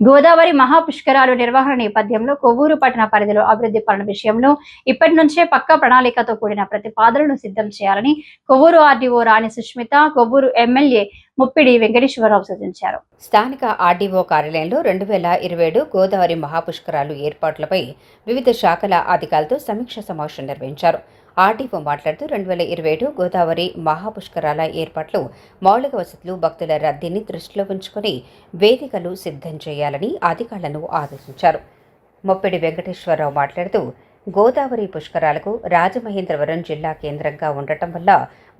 గోదావరి మహాపుష్కరాలు నిర్వహణ నేపథ్యంలో కొవ్వూరు పట్టణ పరిధిలో అభివృద్ధి పనుల విషయంలో ఇప్పటి నుంచే పక్క ప్రణాళికతో కూడిన ప్రతిపాదనను సిద్ధం చేయాలని కొవ్వూరు ఆర్డీఓ రాణి సుష్మిత కొవ్వూరు ఎమ్మెల్యే ముప్పిడి వెంకటేశ్వరరావు సూచించారు. స్థానిక ఆర్డీఓ కార్యాలయంలో రెండు వేల ఇరవై ఏడు గోదావరి మహాపుష్కరాలు ఏర్పాట్లపై వివిధ శాఖల అధికారులతో సమీక్ష సమావేశం నిర్వహించారు. ఆర్డీఓ మాట్లాడుతూ రెండు వేల ఇరవై ఏడు గోదావరి మహాపుష్కరాల ఏర్పాట్లు మౌలిక వసతులు భక్తుల రద్దీని దృష్టిలో ఉంచుకొని వేదికలు సిద్ధం చేయాలని అధికారులను ఆదేశించారు. మొప్పిడి వెంకటేశ్వరరావు మాట్లాడుతూ గోదావరి పుష్కరాలకు రాజమహేంద్రవరం జిల్లా కేంద్రంగా ఉండటం వల్ల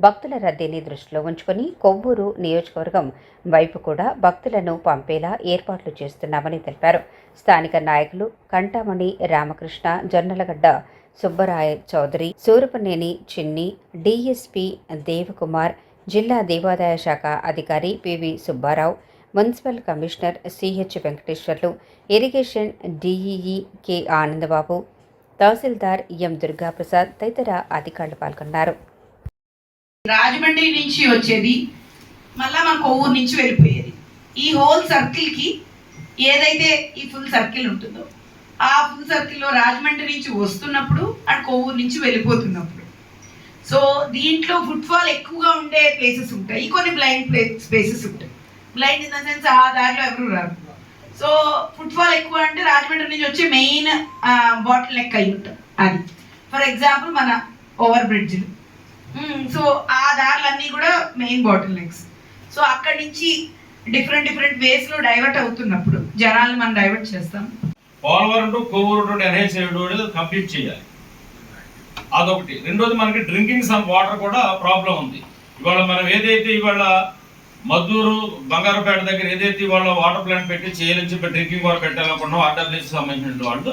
భక్తుల రద్దీని దృష్టిలో ఉంచుకొని కొవ్వూరు నియోజకవర్గం వైపు కూడా భక్తులను పంపేలా ఏర్పాట్లు చేస్తున్నామని తెలిపారు. స్థానిక నాయకులు కంటామణి రామకృష్ణ జొన్నలగడ్డ సుబ్బరాయ చౌదరి సూరపనేని చిన్ని డిఎస్పి దేవకుమార్ జిల్లా దేవాదాయ శాఖ అధికారి PV Subbarao municipal commissioner CH Venkateswarlu irrigation DEE K Anandababu tahsildar M Durgaprasad తదితర అధికారులు పాల్గొన్నారు. రాజమండ్రి నుంచి వచ్చేది మళ్ళా మన కొవ్వూరు నుంచి వెళ్ళిపోయేది. ఈ హోల్ సర్కిల్కి ఏదైతే ఈ ఫుల్ సర్కిల్ ఉంటుందో ఆ ఫుల్ సర్కిల్లో రాజమండ్రి నుంచి వస్తున్నప్పుడు అండ్ కొవ్వూరు నుంచి వెళ్ళిపోతున్నప్పుడు. సో దీంట్లో ఫుట్ఫాల్ ఎక్కువగా ఉండే ప్లేసెస్ ఉంటాయి. కొన్ని బ్లైండ్ ప్లేస్ ప్లేసెస్ ఉంటాయి. బ్లైండ్ ఇన్ ద సెన్స్ ఆ దారిలో ఎవరు రారు. సో ఫుట్ఫాల్ ఎక్కువ అంటే రాజమండ్రి నుంచి వచ్చే మెయిన్ బాటిల్ నెక్ అయి ఉంటుంది. అది. ఫర్ ఎగ్జాంపుల్ మన ఓవర్ బ్రిడ్జ్లు సో ఆ దారులన్నీ కూడా మెయిన్ బాటిల్ నెక్స్ సో అక్కడి నుంచి డిఫరెంట్ డిఫరెంట్ వేస్లో డైవర్ట్ అవుతున్నప్పుడు జనాలు మనం డైవర్ట్ చేస్తాం. Polavaram to Kovur to NH complete చేయాలి. అదొకటి. రెండోది మనకి డ్రింకింగ్ సమ్ వాటర్ కూడా ప్రాబ్లం ఉంది. ఇవాళ మనం ఏదైతే ఇవాళ మద్దూరు బంగారుపేట దగ్గర ఏదైతే వాళ్ళు వాటర్ ప్లాంట్ పెట్టి చేయలించి డ్రింకింగ్ వాటర్ పెట్టాలనుకున్నాం ఆర్డబ్ల్యూసీ సంబంధించిన వాళ్ళు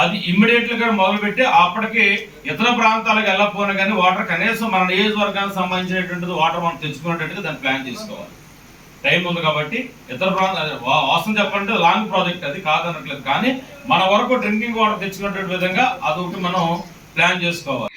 అది ఇమ్మీడియట్గా మొదలుపెట్టి అప్పటికి ఇతర ప్రాంతాలకు వెళ్ళకపోయినా కానీ వాటర్ కనీసం మన నియోజకవర్గానికి సంబంధించినటువంటిది వాటర్ మనం తెచ్చుకునేటట్టుగా దాన్ని ప్లాన్ చేసుకోవాలి. టైం ఉంది కాబట్టి ఇతర ప్రాంతాలు వాసన చెప్పాలంటే లాంగ్ ప్రాజెక్ట్ అది కాదనట్లేదు. కానీ మన వరకు డ్రింకింగ్ వాటర్ తెచ్చుకునే విధంగా అదొకటి మనం ప్లాన్ చేసుకోవాలి.